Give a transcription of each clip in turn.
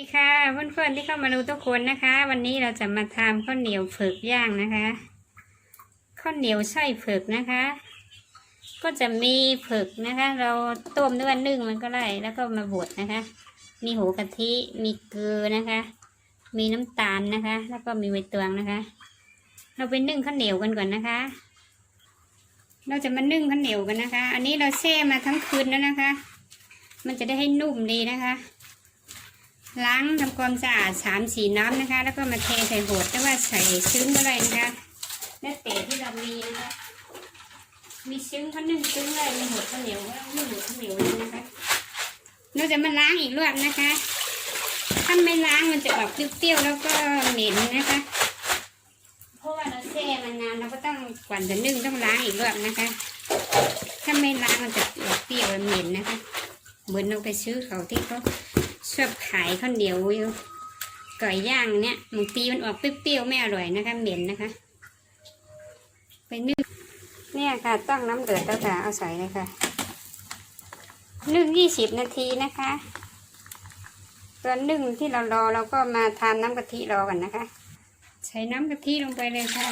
ดีค่ะเพื่อนๆที่เข้ามาดูทุกคนนะคะ วันนี้เราจะมาทำข้าวเหนียวเผือกย่างนะคะข้าวเหนียวไส้เผือกนะคะ ก็จะมีเผือกนะคะ เราต้มด้วยนึ่งมันก็ได้แล้วก็มาบดนะคะ มีหูกะทิมีเกลือนะคะ มีน้ำตาลนะคะ แล้วก็มีใบตองนะคะ เราไปนึ่งข้าวเหนียวกันก่อนนะคะ เราจะมานึ่งข้าวเหนียวกันนะคะ อันนี้เราแช่มาทั้งคืนแล้วนะคะ มันจะได้ให้นุ่มดีนะคะ ล้างทำความสะอาดสามสีน้ำนะคะ แล้วก็มาเทใส่โหดหรือว่าใส่ซึ้งก็ได้นะคะแล้วแต่ที่เรามีนะคะมีซึ้งเขานึ่งซึ้งเลยมีโหดข้าวเหนียวนึ่งโหดข้าวเหนียวเลยนะคะเราจะมาล้างอีกรอบนะคะ ถ้าไม่ล้างมันจะออกเปรี้ยวๆแล้วก็เหม็นนะคะ เพราะว่าเราแช่มานานเราก็ต้องก่อนจะนึ่งต้องล้างอีกรอบนะคะ ถ้าไม่ล้างมันจะออกเปรี้ยวและเหม็นนะคะ เหมือนเราไปซื้อเขาที่เขา ชอบขายข้าวเหนียวอยู่ไก่ย่างเนี่ยบางทีมันออกเปรี้ยวๆไม่อร่อยนะคะเหม็นนะคะไปนึ่งเนี่ยค่ะตั้งน้ำเดือดแล้วค่ะเอาใส่เลยค่ะนึ่งยี่สิบนาทีนะคะตอนนึ่งที่เรารอเราก็มาทานน้ำกะทิรอกันนะคะ ใส่น้ำกะทิลงไปเลยค่ะ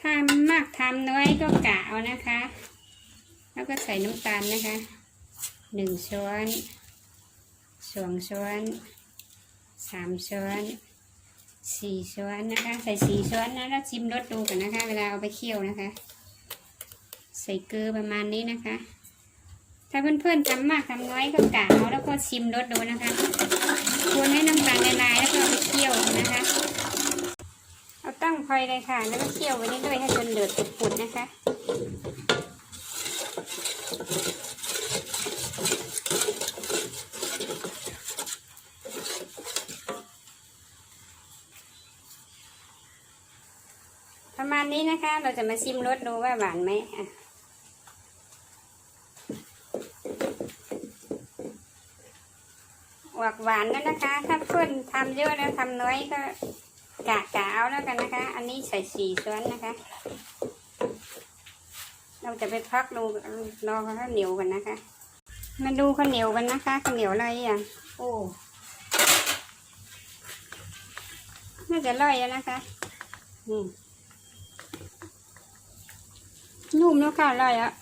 ทำมากทำน้อยก็กะเอานะคะ แล้วก็ใส่น้ำตาลนะคะ หนึ่งช้อนสองช้อนสามช้อนสี่ช้อนนะคะ ใส่สี่ช้อนนะแล้วชิมรสดูกันนะคะ เวลาเอาไปเคี่ยวนะคะ ใส่เกลือประมาณนี้นะคะ ถ้าเพื่อนๆทำมากทำน้อยก็กะเอาแล้วก็ชิมรสดูนะคะคนให้น้ำตาลละลายแล้วก็เอาไปเคี่ยวนะคะ เอาตั้งไฟเลยค่ะ แล้วก็เคี่ยวไปเรื่อยๆให้จนเดือดปุดๆนะคะ ประมาณนี้นะคะ เราจะมาชิมรสดูว่าหวานไหมอะหวานหวานแล้วนะคะ ถ้าเพื่อนทำเยอะแล้วทำน้อยก็กะกะเอาแล้วกันนะคะ อันนี้ใส่สี่ช้อนนะคะ เราจะไปพักดูรอข้าวเหนียวกันนะคะ มาดูข้าวเหนียวกันนะคะข้าวเหนียวอะไรอะ โอ้น่าจะร่อยแล้วนะคะ นี่ นุ่มแล้วค่ะร่อยแล้ว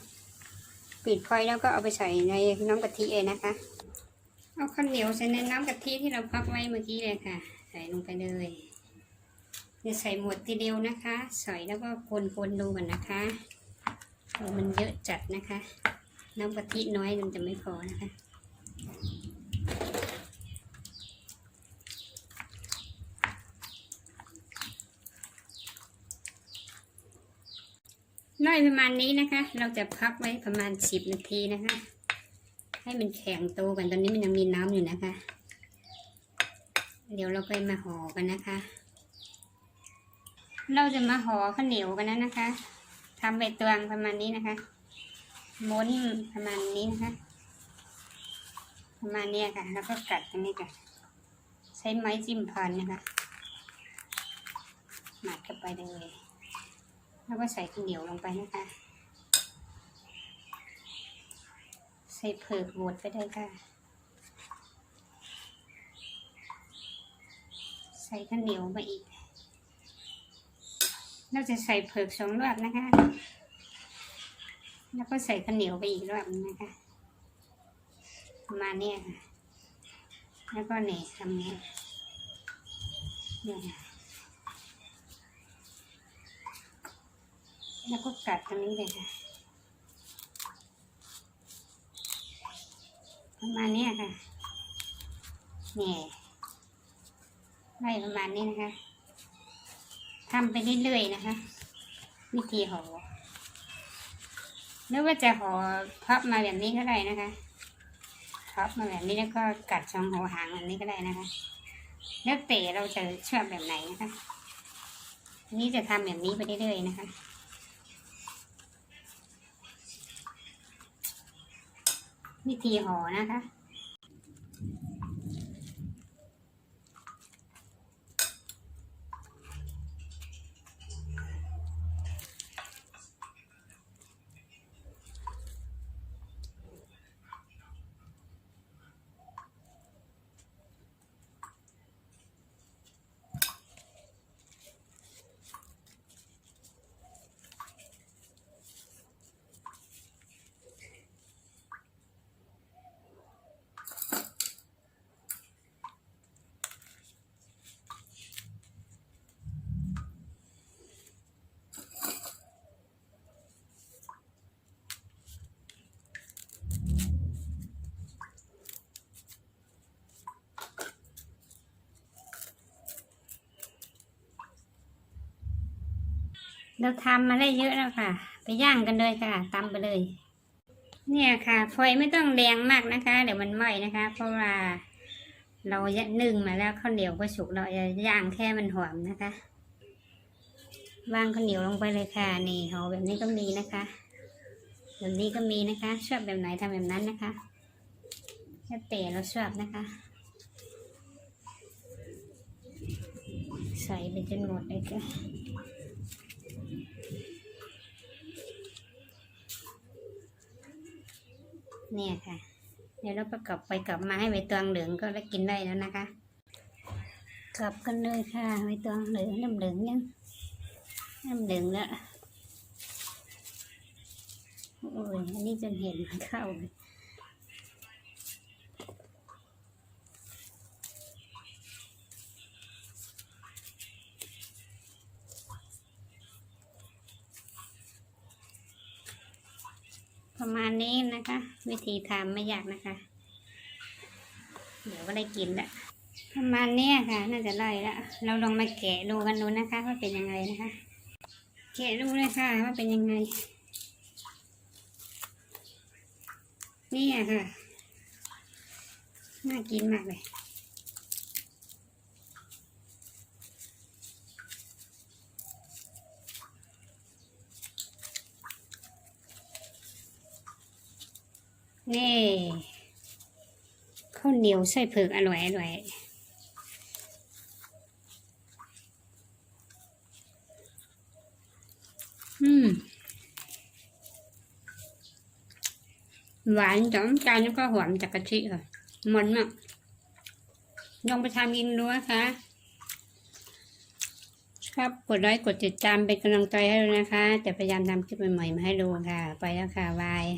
ปิดไฟแล้วก็เอาไปใส่ในน้ำกะทิเองนะคะ เอาข้าวเหนียวใส่ในน้ำกะทิที่เราพักไว้เมื่อกี้เลยค่ะ ใส่ลงไปเลยอย่าใส่หมดทีเดียวนะคะ ใส่แล้วก็คนๆดูก่อนนะคะมันเยอะจัดนะคะ น้ำกะทิน้อยมันจะไม่พอนะคะ น้อยประมาณนี้นะคะ เราจะพักไว้ประมาณสิบนาทีนะคะ ให้มันแข็งโตกันตอนนี้มันยังมีน้ำอยู่นะคะ เดี๋ยวเราไปมาห่อกันนะคะ เราจะมาห่อข้าวเหนียวกันแล้วนะคะทำใบตวงประมาณนี้นะคะม้วนประมาณนี้นะคะ ประมาณนี้ค่ะ แล้วก็กัดตรงนี้ค่ะใช้ไม้จิ้มพันนะคะหมัดเข้าไปเลย แล้วก็ใส่ข้าวเหนียวลงไปนะคะใส่เผือกบดไปได้ค่ะ ใส่ข้าวเหนียวไปอีก เราจะใส่เผือกสองรอบนะคะ แล้วก็ใส่ข้าวเหนียวไปอีกรอบนะคะมาเนี้ยค่ะแล้วก็เนี่ยทำเนี้ยเนี่ยค่ะ แล้วก็กัดตรงนี้เลยค่ะ ประมาณนี้ค่ะเนี่ไล่ประมาณนี้นะคะทำไปเรื่อยๆนะคะ วิธีห่อหรือว่าจะห่อพับมาแบบนี้ก็ได้นะคะพับมาแบบนี้แล้วก็กัดช่องหัวหางแบบนี้ก็ได้นะคะ แล้วแต่เราจะชอบแบบไหนนะคะนนี้จะทำแบบนี้ไปเรื่อยๆนะคะ วิธีห่อนะคะ เราทำมาได้เยอะแล้วค่ะ ไปย่างกันเลยค่ะตำไปเลย เนี่ยค่ะ ไฟไม่ต้องแรงมากนะคะ เดี๋ยวมันไหม้นะคะ เพราะว่าเราจะนึ่งมาแล้วข้าวเหนียวก็สุกเราจะย่างแค่มันหอมนะคะวางข้าวเหนียวลงไปเลยค่ะนี่ห่อแบบนี้ก็มีนะคะ แบบนี้ก็มีนะคะ ชอบแบบไหนทำแบบนั้นนะคะแล้วแต่เราชอบนะคะ ใส่ไปจนหมดเลยค่ะ เนี่ยค่ะ เดี๋ยวเราประกอบไปกลับมาให้ใบตองเหลืองก็แล้วกินได้แล้วนะคะ กลับกันเลยค่ะใบตองเหลืองน้ำเหลืองยังน้ำเหลืองแล้วโอ้ยอันนี้จนเห็นเข้าเลยประมาณ นี้นะคะ วิธีทำไม่ยากนะคะ เดี๋ยวก็ได้กินละประมาณนี้ค่ะ น่าจะได้ละเราลองมาแกะดูกันดูนะคะว่าเป็นยังไงนะคะ แกะดูเลยค่ะว่าเป็นยังไง นี่ค่ะน่ากินมากเลย นี่ข้าวเหนียวไส้เผือกอร่อยอร่อยอืมหวานจังใจแล้วก็หอมจากกะทิค่ะมันมากลองไปทำกินดูนะคะครับกดไลค์กดติดตามเป็นกำลังใจให้ด้วยนะคะ แต่พยายามทำคลิปใหม่ๆมาให้ดูค่ะ ไปแล้วค่ะบาย